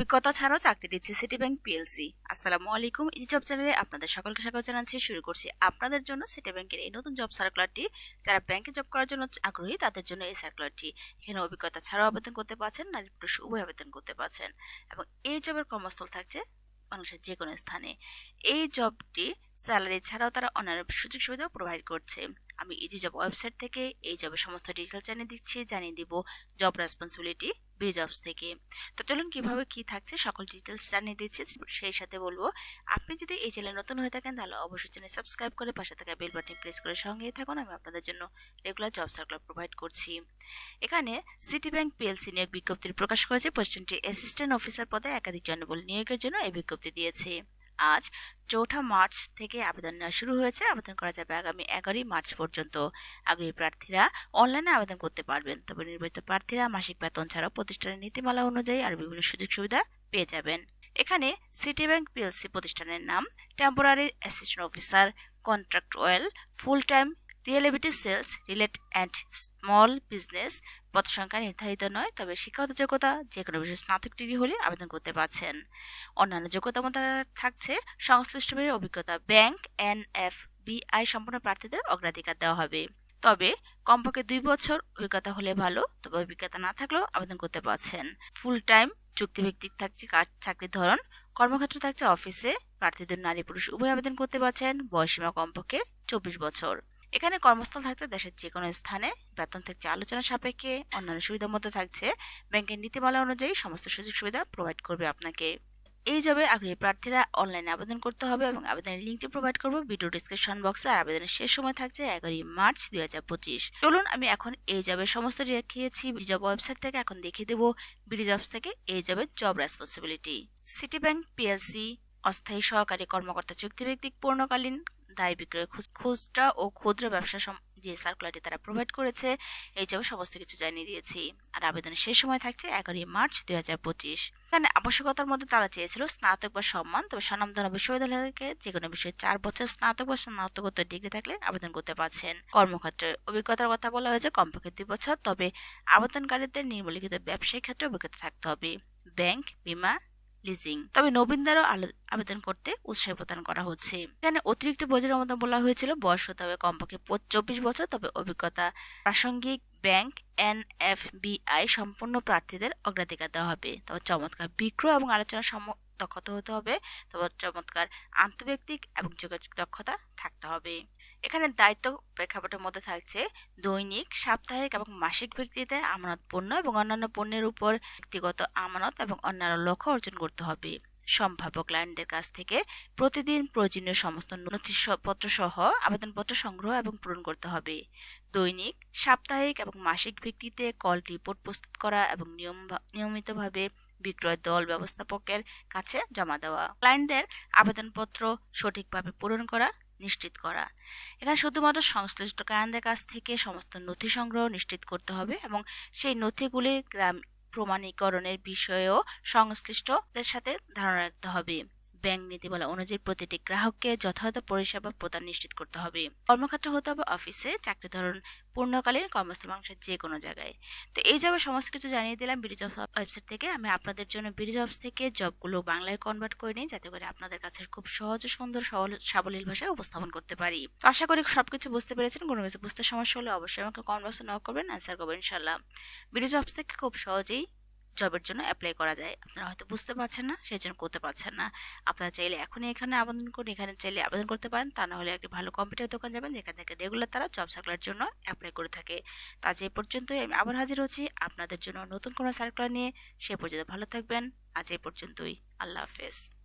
অভিজ্ঞতা ছাড়াও চাকরি দিচ্ছে সিটি ব্যাংক পিএলসি আসসালামু আলাইকুম এই জব চ্যানেলে আপনাদের সকলকে স্বাগত জানাচ্ছি। শুরু করছি আপনাদের জন্য সিটি ব্যাংকের এই নতুন জব সার্কুলারটি যারা ব্যাংকে জব করার জন্য আগ্রহী, তাদের জন্য এই সার্কুলারটি এখানে অভিজ্ঞতা ছাড়াও আবেদন করতে পারছেন, নারী পুরুষ উভয় আবেদন করতে পারছেন। এবং এই জবের কর্মস্থল থাকছে বাংলাদেশের যে কোনো স্থানে। এই জবটি স্যালারি ছাড়াও তারা অন্যান্য সুযোগ সুবিধাও প্রোভাইড করছে। আমি ইজি জব ওয়েবসাইট থেকে, এই জবের সমস্ত ডিটেলস জানিয়ে দিচ্ছি, জানিয়ে দিব জব রেসপন্সিবিলিটি বি জবস থেকে। তো চলুন কীভাবে কি থাকছে, সকল ডিটেলস জানিয়ে দিচ্ছি, সেই সাথে বলব, আপনি যদি এই চ্যানেল নতুন হয়ে থাকেন, তাহলে অবশ্যই চ্যানেল সাবস্ক্রাইব করে পাশে থাকা বেল বাটন প্রেস করে সঙ্গেই থাকুন, আমি আপনাদের জন্য রেগুলার জব সার্কুলার প্রোভাইড করছি। এখানে সিটি ব্যাংক পিএলসি নিয়োগ বিজ্ঞপ্তির প্রকাশ করেছে প্রতিষ্ঠানটি অ্যাসিস্ট্যান্ট অফিসার পদে একাধিক জনবল নিয়োগের জন্য এই বিজ্ঞপ্তি দিয়েছে। আজ চৌঠা মার্চ থেকে আবেদন শুরু হয়েছে। আবেদন করা যাবে আগামী এগারোই মার্চ পর্যন্ত। আগ্রহী প্রার্থীরা অনলাইনে আবেদন করতে পারবেন। তবে নির্বাচিত প্রার্থীরা মাসিক বেতন ছাড়াও প্রতিষ্ঠানের নীতিমালা অনুযায়ী আর বিভিন্ন সুযোগ সুবিধা পেয়ে যাবেন। এখানে সিটি ব্যাংক পিএলসি প্রতিষ্ঠানের নাম temporary assistant officer contract well full time reliability sales relate and small business পদ সংখ্যা নির্ধারিত নয়, তবে শিক্ষাগত যোগ্যতা যে কোনো বিষয়ে স্নাতক ডিগ্রি হলে আবেদন করতে পারছেন। অন্যান্য যোগ্যতা মধ্যে থাকছে, সংশ্লিষ্ট অভিজ্ঞতা ব্যাংক, এন এফ বিআই সম্পন্ন প্রার্থীদের অগ্রাধিকার দেওয়া হবে। তবে কমপক্ষে দুই বছর অভিজ্ঞতা হলে ভালো, তবে অভিজ্ঞতা না থাকলেও আবেদন করতে পারছেন। ফুল টাইম চুক্তিভিত্তিক থাকছে চাকরির ধরন, কর্মক্ষেত্র থাকছে অফিসে, প্রার্থীদের নারী পুরুষ উভয় আবেদন করতে পারছেন বয়সীমা কমপক্ষে চব্বিশ বছর। এখানে কর্মস্থল থাকতে দেশের যে কোনো স্থানে বেতন থাকছে আলোচনা সাপেক্ষে অন্যান্য সুবিধার মধ্যে থাকছে, ব্যাংকের নীতিমালা অনুযায়ী সমস্ত সুযোগ সুবিধা প্রোভাইড করবে আপনাকে। এই জবে আগ্রহী প্রার্থীরা অনলাইনে আবেদন করতে হবে এবং আবেদনের লিঙ্কটি প্রোভাইড করব ভিডিও ডিসক্রিপশন বক্সে আর আবেদনের শেষ সময় থাকছে এগারোই মার্চ দুই হাজার পঁচিশ। চলুন, আমি এখন এই জবের সমস্ত রেখিয়েছি জব ওয়েবসাইট থেকে এখন দেখিয়ে দেবো বিডি জবস থেকে এই জবের job responsibility city bank PLC অস্থায়ী সহকারী কর্মকর্তা চুক্তি চুক্তিভিত্তিক পূর্ণকালীন দায় বিক্রয় খুচরা ও ক্ষুদ্র ব্যবসা যে সার্কুলারটি তারা প্রোভাইড করেছে, এই জন্য সমস্ত কিছু জানিয়ে দিয়েছি। আর আবেদনের শেষ সময় থাকছে এগারোই মার্চ দুই হাজার পঁচিশ। এখানে আবশ্যকতার মধ্যে তারা চেয়েছিল স্নাতক বা সম্মান তবে স্বনামধন্য বিশ্ববিদ্যালয় থেকে যে কোনো বিষয়ে চার বছর স্নাতক বা স্নাতকোত্তর ডিগ্রি থাকলে আবেদন করতে পারছেন। কর্মক্ষেত্রে অভিজ্ঞতার কথা বলা হয়েছে, কমপক্ষে দুই বছর, তবে আবেদনকারীদের নির্মলিখিত ব্যবসায়িক ক্ষেত্রে অভিজ্ঞতা থাকতে হবে। ব্যাংক, বিমা লিজিং। তবে নবীনদেরও আবেদন করতে উৎসাহ প্রদান করা হচ্ছে। এখানে অতিরিক্ত বোঝের মতো বলা হয়েছিল বয়স হতে হবে কমপক্ষে চব্বিশ বছর, তবে অভিজ্ঞতা। প্রাসঙ্গিক ব্যাংক এন এফ বিআই সম্পূর্ণ প্রার্থীদের অগ্রাধিকার দেওয়া হবে। তবে চমৎকার বিক্রয় এবং আলোচনা সম দক্ষতা হতে হবে। তবে চমৎকার আন্তর্ব্যক্তিক এবং যোগাযোগ দক্ষতা থাকতে হবে। এখানে দায়িত্ব প্রেক্ষাপটের মধ্যে থাকছে দৈনিক, সাপ্তাহিক এবং মাসিক ভিত্তিতে আমানত পণ্য এবং অন্যান্য পণ্যের উপর ব্যক্তিগত আমানত এবং অন্যান্য লক্ষ্য অর্জন করতে হবে। সম্ভাব্য ক্লায়েন্টদের কাছ থেকে প্রতিদিন প্রয়োজনীয় সমস্ত নথিপত্র সহ আবেদনপত্র সংগ্রহ এবং পূরণ করতে হবে। দৈনিক, সাপ্তাহিক এবং মাসিক ভিত্তিতে কল রিপোর্ট প্রস্তুত করা এবং নিয়ম নিয়মিতভাবে বিক্রয় দল ব্যবস্থাপকের কাছে জমা দেওয়া। ক্লায়েন্টদের আবেদনপত্র সঠিকভাবে পূরণ করা নিশ্চিত করা এখানে শুধুমাত্র সংশ্লিষ্ট ক্লায়েন্টদের কাছ থেকে সমস্ত নথি সংগ্রহ নিশ্চিত করতে হবে এবং সেই নথিগুলি গ্রাম প্রমাণীকরণের বিষয়েও সংশ্লিষ্টদের সাথে ধারণা রাখতে হবে। ব্যাংক নীতিমালা অনুযায়ী প্রতিটি গ্রাহককে যথাযথ পরিষেবা প্রদান নিশ্চিত করতে হবে। কর্মক্ষেত্র হতে হবে অফিসে, চাকরি ধরন পূর্ণকালীন কর্মস্থল মানুষের যে কোনো জায়গায়। তো এই জবে সমস্ত কিছু জানিয়ে দিলাম বিডি জবস ওয়েবসাইট থেকে, আমি আপনাদের জন্য বিডি জবস থেকে জবগুলো বাংলায় কনভার্ট করে নিই, যাতে করে আপনাদের কাছে খুব সহজ, সুন্দর সাবলীল ভাষায় উপস্থাপন করতে পারি। তো আশা করি সবকিছু বুঝতে পেরেছেন। কোনো কিছু বুঝতে সমস্যা হলে অবশ্যই আমাকে বক্সে নক করবেন অ্যান্সার করবেন ইনশাল্লাহ বিডি জবস থেকে খুব সহজেই জবের জন্য অ্যাপ্লাই করা যায়। আপনারা হয়তো বুঝতে পারছেন না সেই জন্য করতে পারছেন না। আপনারা চাইলে এখনই এখানে আবেদন করুন, এখানে চাইলে আবেদন করতে পারেন। তা না হলে একটি ভালো কম্পিউটার দোকান যাবেন, যেখান থেকে রেগুলার তারা জব সার্কুলার জন্য অ্যাপ্লাই করে থাকে। তা যে পর্যন্তই, আমি আবার হাজির হচ্ছি আপনাদের জন্য নতুন কোনো সার্কুলার নিয়ে। সে পর্যন্ত ভালো থাকবেন। আজ এই পর্যন্তই। আল্লাহ হাফেজ।